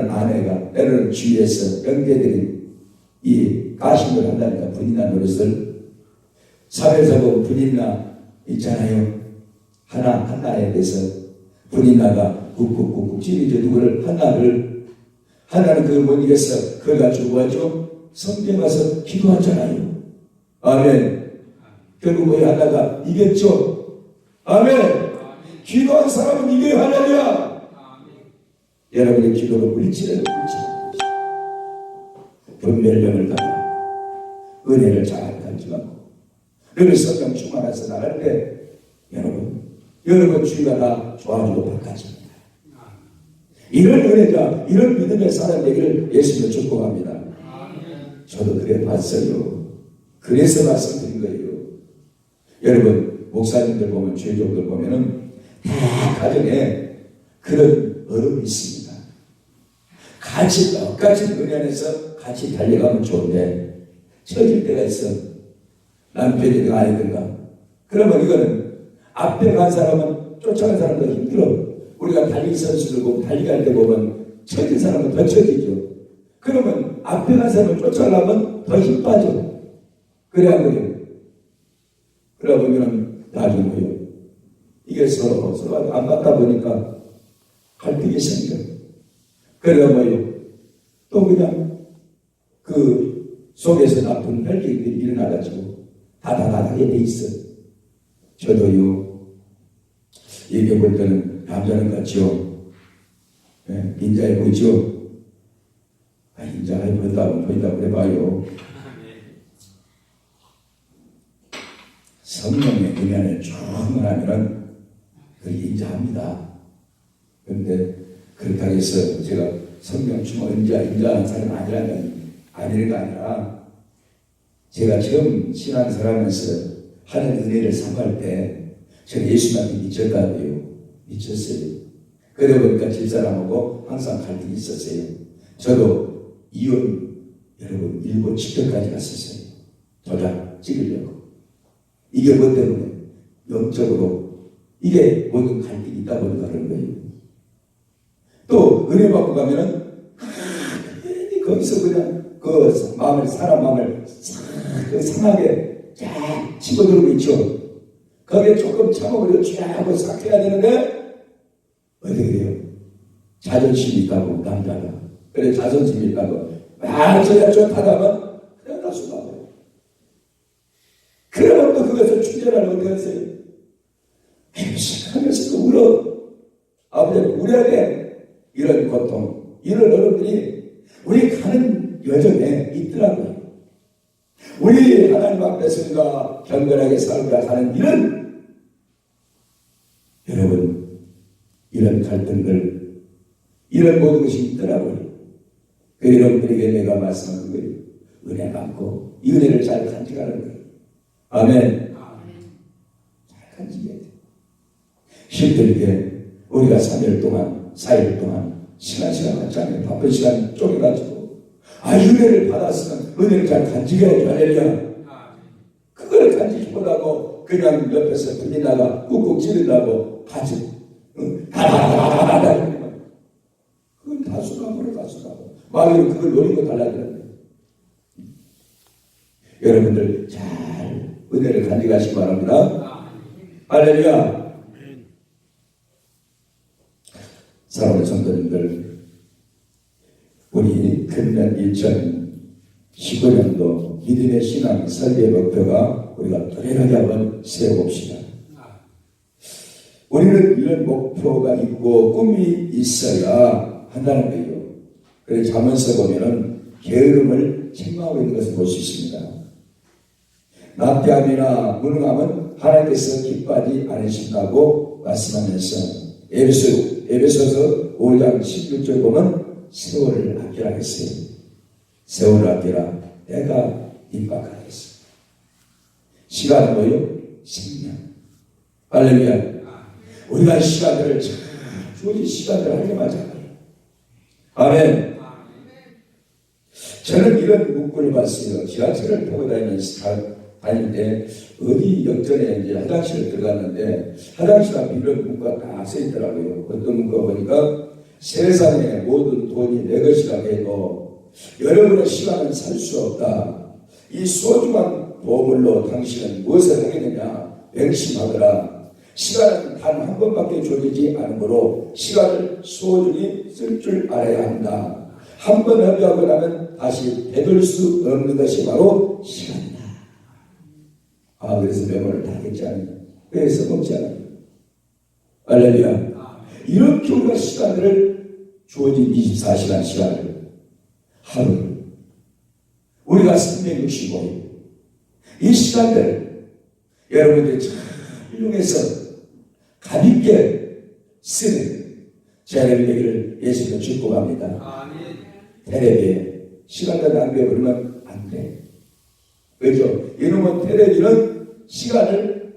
아내가 때로는 주위에서 연계들이 이 가심을 한다니까 분이나 노릇을 사회에서 분이나 있잖아요. 하나 하나에 대해서 분이나가 꾹꾹꾹꾹 찌르죠 누구를 하나를 하나는 못 이겼어. 그걸 가지고 뭐하죠? 성경 가서 기도하잖아요. 아멘. 결국 뭐 하나가 이겼죠. 아멘. 기도한 사람은 이겨요 할렐루야. 여러분의 기도가 물질을 물질. 분별력을 가져 은혜를 잘 간직하고 늘 성경 충만해서 나갈 때 여러분 여러분 주위가 다 좋아지고 바꿔집니다. 이런 은혜가 이런 믿음의 사람 되기를 예수님을 축복합니다. 저도 그래 봤어요. 그래서 말씀드린 거예요. 여러분 목사님들 보면 주의종들 보면은 다 가정에 그런 어른이 있습니다. 같이 똑같이 은혜 안에서 같이 달려가면 좋은데 처질 때가 있어. 남편이든가 아이든가. 그러면 이거는 앞에 간 사람은 쫓아간 사람도 힘들어. 우리가 달리기 선수들 보면 달리기 할 때 보면 처진 사람은 더 처지죠. 그러면 앞에 간 사람을 쫓아가면 더 힘 빠져. 그래야 그래요. 그러다 보면은 나중에 뭐예요? 이게 서로 서로 안 맞다 보니까 갈등이 생겨. 그러다 뭐예요? 또 그냥 그 속에서 나쁜 혈기들이 일어나가지고 다다다하게 돼 있어. 저도요. 얘기해볼 때는 남자는 같죠. 예, 인자해 보이죠? 아, 인자해 보인다, 보인다 그래봐요. 성령의 은혜를 충만하면은 그 인자합니다. 그런데 그렇다고 해서 제가 충만 인자, 인자하는 사람 아니라는, 아니는 게 아니라 제가 처음 신앙 살아면서 하는 은혜를 삼할 때 저는 예수님한테 미쳤다고요. 미쳤어요. 그러다 보니까 집사람하고 항상 갈등이 있었어요. 저도 이혼, 여러분, 일본 직전까지 갔었어요. 도장 찍으려고. 이게 뭐 때문에? 영적으로. 이게 모든 갈등이 있다 보니까 그런 거예요. 또, 은혜 받고 가면은, 괜히 거기서 그냥 그 마음을, 사람 마음을 싹그 상하게 쫙 집어들고 있죠. 거기에 조금 참아버리고 쫙 하고 싹 해야 되는데, 어떻게 돼요? 자존심이 있다고, 남자가. 그래, 자존심이 있다고. 막 저야 좋다가면, 그냥 다 쏟아버려. 그러면 또 그것을 충전하려 어떻게 하세요? 하면서 또 울어. 아버지, 울어야 돼. 이런 고통, 이런 어른들이 우리 가는 여정에 있더라고요. 우리 하나님 앞에서가 경건하게 살고자 하는 이런 여러분 이런 갈등들 이런 모든 것이 있더라고요. 그 여러분들에게 내가 말씀하는 거예요. 은혜 받고 이 은혜를 잘 간직하는 거예요. 아멘. 잘 간직해야 돼. 힘들게 우리가 3일 동안 4일 동안 시간 시간 맞잖아요. 바쁜 시간 쪼개가지고 아, 이 은혜를 받았으면 은혜를 잘 간직해야죠. 할렐루야. 그걸 간직 못하고 그냥 옆에서 들리다가 꾹꾹 찌른다고 같이 응? 다다다다다다 그건 다수감으로 다수감. 마귀는 그걸 노리고 달라들었네. 여러분들 잘 은혜를 간직하시기 바랍니다. 할렐루야. 사랑하는 성도님들, 우리 금년 2015년도 믿음의 신앙 설계 목표가 우리가 또렷하게 한번 세워봅시다. 우리는 이런 목표가 있고 꿈이 있어야 한다는 거예요. 그래서 자문서 보면은 게으름을 책망하고 있는 것을 볼 수 있습니다. 나태함이나 무능함은 하나님께서 기뻐하지 않으신다고 말씀하면서 에베소, 에베소서 5장 16절 보면 세월을 아끼라 했어요. 세월을 아끼라 내가 임박하겠어. 시간은 뭐요? 생명. 할렐루야. 우리가 시간들을 참 주어진 시간들을 활용하잖아요. 아멘. 저는 이런 문구를 봤어요. 지하철을 타고 다니면 때 어디 역전에 이제 화장실을 들어갔는데 화장실 앞에 이런 문구가 딱써 있더라고요. 어떤 문구가 보니까 세상의 모든 돈이 내 것이라 해도 여러분의 시간을 살 수 없다. 이 소중한 보물로 당신은 무엇을 하겠느냐? 명심하거라. 시간은 단 한 번밖에 주어지지 않으므로 시간을 소중히 쓸 줄 알아야 한다. 한 번 허비하고 나면 다시 되돌 수 없는 것이 바로 시간이다. 아, 그래서 메모를 다 했지 않느냐? 왜 써먹지 않느냐? 알렐루야. 이렇게 우리가 시간을 주어진 24시간 시간을 하루 우리가 365일 이 시간들 여러분들이 참 훌륭해서 가볍게 쓰는 제자들 얘기를 예수님은 축복합니다. 테레비에 시간과 낭비해 버리면 안 돼. 왜죠? 이놈은 테레비는 시간을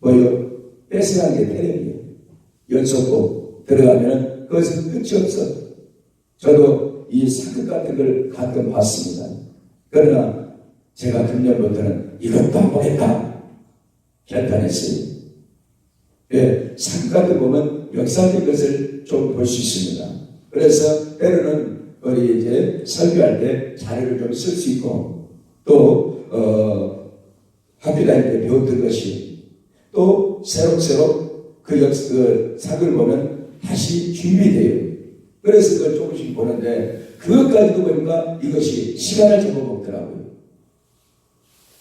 뭐요? 뺏어가는 게 테레비예요. 연속곡 들어가면 그것은 끝이 없어. 저도 이 사극 같은 걸 가끔 봤습니다. 그러나 제가 금년부터는 이것도 안 보겠다. 결단했어요. 예, 사극 같은 거 보면 역사적인 것을 좀 볼 수 있습니다. 그래서 때로는 우리 이제 설교할 때 자료를 좀 쓸 수 있고 또 어, 학교 다닐 때 배웠던 것이 또 새록새록 그, 역, 그 사극을 보면 다시 준비돼요. 그래서 그걸 조금씩 보는데 그것까지도 보니까 이것이 시간을 잡아먹더라고요.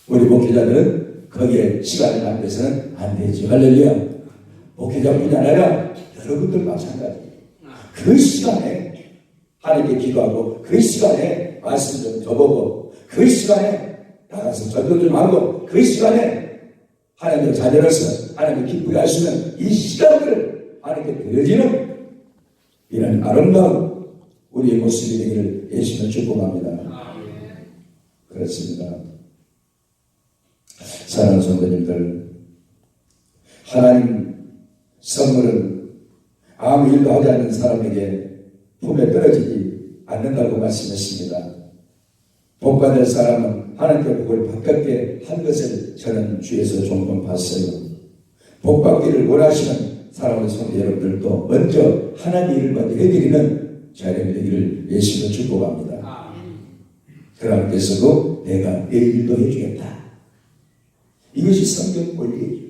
우리 목회자들은 거기에 시간을 낭비해서는 안 되죠. 할렐루야. 목회자뿐이 아니라 여러분들 마찬가지. 그 시간에 하나님께 기도하고 그 시간에 말씀 좀 줘보고 그 시간에 나가서 전도 좀 하고 그 시간에 하나님의 자녀로서 하나님을 기쁘게 하시는 이 시간들을 하나님께 드려지는 이런 아름다운 우리의 모습이 되기를 예수님을 축복합니다. 그렇습니다. 사랑하는 성도님들, 하나님 선물은 아무 일도 하지 않는 사람에게 품에 떨어지지 않는다고 말씀했습니다. 복받을 사람은 하나님께 복을 받게 한 것을 저는 주에서 종종 봤어요. 복받기를 원하시는 사랑하는 성도 여러분들도 먼저 하나님 일을 먼저 해드리는 자녀 되기를 예수로 축복합니다. 그러께서도 내가 내 일도 해주겠다. 이것이 성경 원리예요.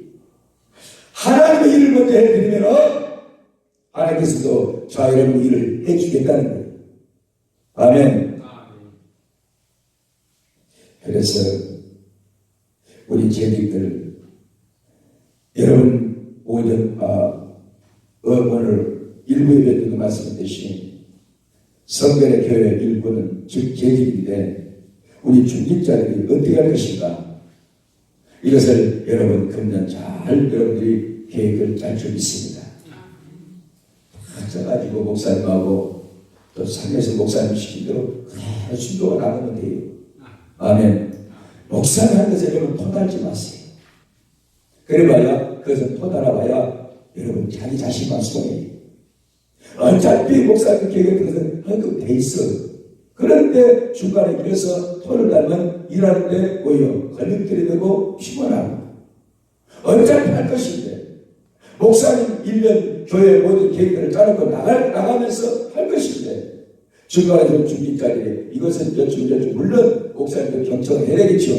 하나님의 일을 먼저 해드리면 하나님께서도 저 여러분 일을 해주겠다는 거예요. 아멘. 그래서 우리 재직들 여러분 오전 아, 어, 오늘 일부 예배 때도 말씀드렸듯이 성별의 교회 일부는 즉 재직인데 우리 중직자들이 어떻게 할 것인가 이것을 여러분 금년 잘 여러분들이 계획을 짤줄 있습니다. 가져가지고 목사님하고 또 산에서 목사님 대로 그대로 순도가 나가면 돼요. 아멘. 목사님 것에 여러분 토달지 마세요. 그래봐야 그것은 토달아봐야 여러분 자기 자신만 손해요. 어차피 목사님 계획 그것은 헌금돼 있어. 그런데 중간에 길에서 토를 달면 일하는데 뭐요? 걸림돌이 되고 피곤하고. 어차피 할 것인데. 목사님 1년 교회 모든 계획들을 짜놓고 나갈, 나가면서 할 것인데. 좀 중기까지 이것은 몇주 몇주 물론 목사님도 경청을 해야 되겠죠.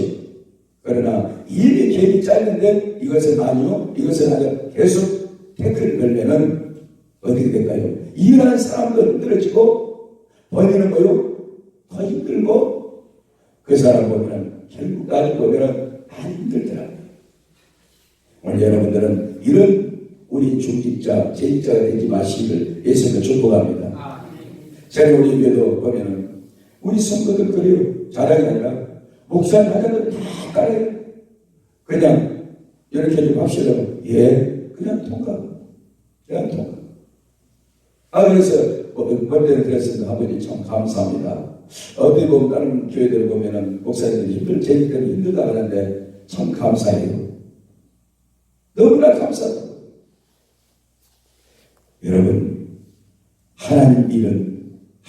그러나 일이 계획이 짧은데 이것은 아니요. 이것은 아니요. 계속 태클을 걸면은 어떻게 될까요? 일하는 사람도 힘들어지고 본인은 뭐요? 더 힘들고 그 사람 보면은 결국 나를 보면은 많이 힘들더라고요. 오늘 여러분들은 이런 우리 중직자, 재직자가 되지 마시기를 예수님을 축복합니다. 제가 우리 교회도 보면은 우리 성도들 그래요. 자랑이 아니라 목사님 하자는 다 깔아요. 그냥 이렇게 좀 합시다. 예, 그냥 통과. 그냥 통과. 아, 그래서 먼데는 그랬습니다. 아버지 참 감사합니다. 어디 보면 다른 교회들 보면은 목사님들이 힘들, 재직들이 힘들다 하는데 참 감사해요. 너무나 감사합니다. 여러분, 하나님 일은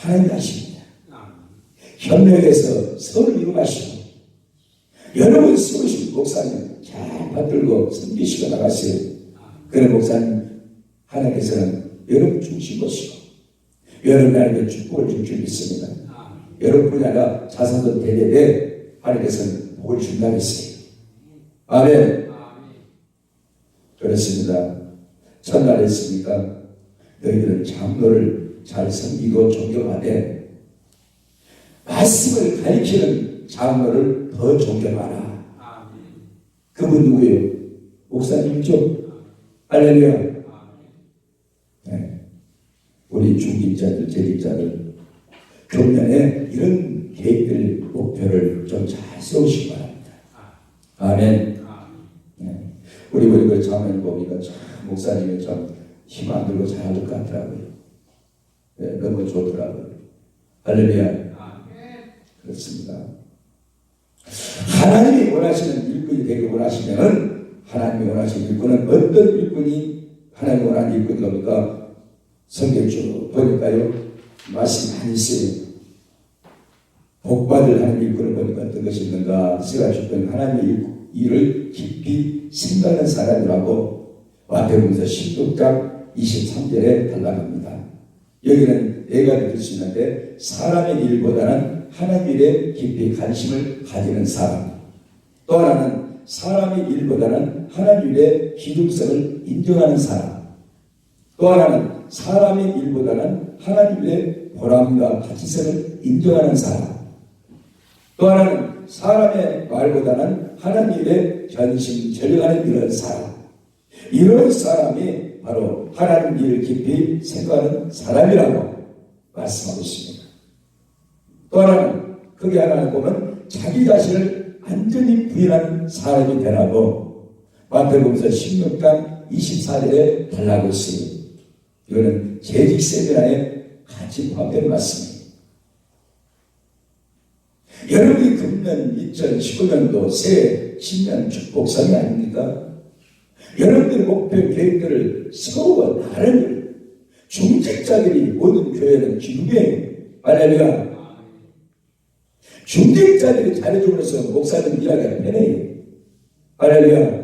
하나님 하십니다. 협력해서 서로 이루가시고 여러분 쓰우신 목사님 잘 받들고 섬기시고 나가세요. 그런 목사님 하나님께서는 여러분 중심 보시고 여러분에게 축복을 줄 줄 믿습니다. 여러분이 아니라 자손들 대대대 하나님께서는 복을 준다 믿어요. 아멘. 그렇습니다. 첫날 했으니까 너희들은 장로를 잘 섬기고 존경하되 말씀을 가리키는 장로를 더 존경하라. 그분 누구예요? 목사님이죠? 할렐루야. 네. 우리 중직자들, 재직자들 경년에 이런 계획들, 목표를 좀 잘 세우시기 바랍니다. 아멘. 네. 우리 우리 그 자매 보니까 참 목사님이 참 힘 안 들고 잘할 것 같더라고요. 네, 너무 좋더라고요. 할렐루야. 그렇습니다. 하나님이 원하시는 일꾼이 되길 원하시면은 하나님이 원하시는 일꾼은 어떤 일꾼이 하나님이 원하는 일꾼이 겁니까? 성경 쭉 보니까요. 말씀 많이 있어요. 복받을 하는 일꾼을 보니까 어떤 것이 있는가? 제가 주던 하나님의 일- 일을 깊이 생각하는 사람이라고 마태복음서 16장 23절에 달라갑니다. 여기는 네 가지 들수 있는데 사람의 일보다는 하나님 일에 깊이 관심을 가지는 사람. 또 하나는 사람의 일보다는 하나님 일의 기중성을 인정하는 사람. 또 하나는 사람의 일보다는 하나님 일의 보람과 가치성을 인정하는 사람. 또 하나는 사람의 말보다는 하나님 일에 전심 전력하는 이런 사람. 이런 사람이 바로 하나님 일을 깊이 생각하는 사람이라고 말씀하고 있습니다. 또 하나는 그게 하나를 보면 자기 자신을 완전히 부인하는 사람이 되라고 마태복음서 16장 24절에 달라고 있습니다. 이거는 재직 세미나에 같이 포함된 말씀입니다. 여러분이 금년 2019년도 새해 신년 축복성이 아닙니까? 여러분들의 목표 계획들을 세우고 나를 중직자들이 모든 교회는 기둥이에요. 할렐루야. 중직자들이 잘해주면서 목사님 일하기가 편해요. 할렐루야.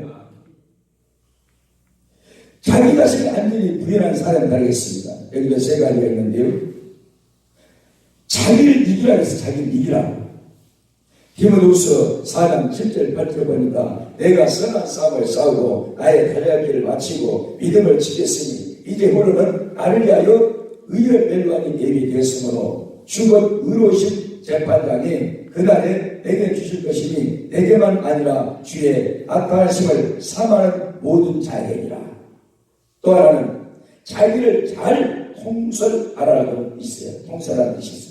자기 자신을 완전히 부인한 사람이 다르겠습니다. 여기도 세 가지가 있는데요. 자기를 이기라 해서 자기를 이기라. 디모데후서 4장 7절 8절 보니까 내가 선한 싸움을 싸우고 나의 길을 마치고 믿음을 지켰으니 이제 홀로는 나를 위하여 의를 멜로하는 예비 되었으므로 죽은 의로우신 재판장이 그날에 내게 주실 것이니 내게만 아니라 주의 악하심을 사망하는 모든 자에게니라. 또 하나는 자기를 잘 통솔하라고 있어요. 통솔하는 뜻이 있습니다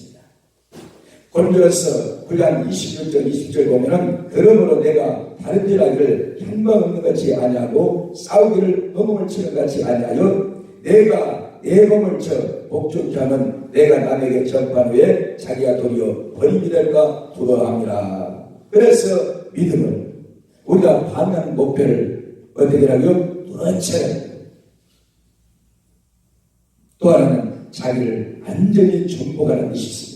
골로서 9장 21절 20절 보면은 그러므로 내가 다른 일 하기를 향방 없는 같이 아니하고 싸우기를 허공을 치는 같이 아니하여 내가 내 몸을 쳐 복종케 하면 내가 남에게 전판 후에 자기가 도리어 버림이 될까 두려워합니다. 그래서 믿음을 우리가 반하는 목표를 어떻게 하고요? 뚜렷이 또 하나는 자기를 완전히 정복하는 것이 있습니다.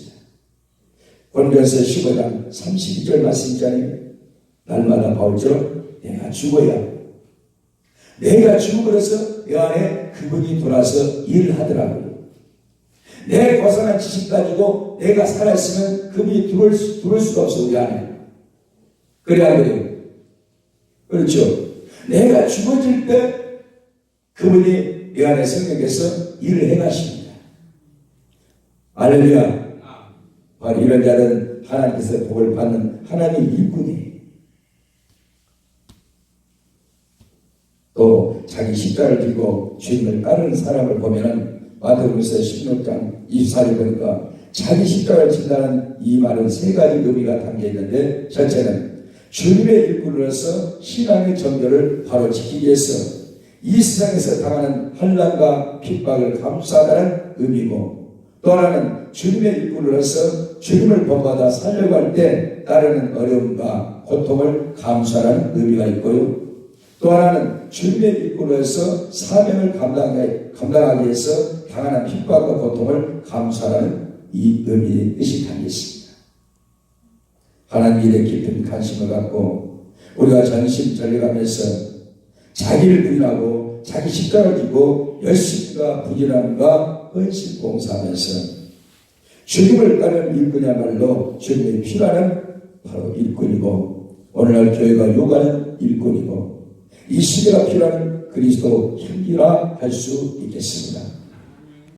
권변서 15장 32절 말씀 있잖아요. 날마다 바울처럼 내가 죽어야 내가 죽어버려서 내 안에 그분이 돌아서 일을 하더라고요. 내 고상한 지식 가지고 내가 살아있으면 그분이 들어올, 수, 들어올 수가 없어 우리 안에. 그래야 그래요. 그렇죠. 내가 죽어질 때 그분이 내 안에 성령께서 일을 해가십니다. 알렐루야. 바로 이런 자는 하나님께서 복을 받는 하나님 일꾼이에요. 또 자기 십자를 지고 주님을 따르는 사람을 보면은 마태복음서 16장 24절 보니까 자기 십자를 진다는 이 말은 세 가지 의미가 담겨 있는데 첫째는 주님의 일꾼으로서 신앙의 정결을 바로 지키기 위해서 이 세상에서 당하는 환란과 핍박을 감수하다는 의미고 또 하나는 주님의 일꾼으로서 주님을 본받아 살려고 할때 따르는 어려움과 고통을 감수하는 의미가 있고요. 또 하나는 주님의 일꾼으로서 사명을 감당하기, 감당하기 위해서 당하는 핍박과 고통을 감수하는 이 의미의 뜻이 담겨 있습니다. 하나님 일에 깊은 관심을 갖고 우리가 전심전력하면서 자기를 부인하고 자기 십자를 지고 열심과 부지런함과 헌신 봉사하면서 주님을 따르는 일꾼이야말로 주님이 필요하는 바로 일꾼이고 오늘날 교회가 요구하는 일꾼이고 이 시대가 필요한 그리스도 향기라 할 수 있겠습니다.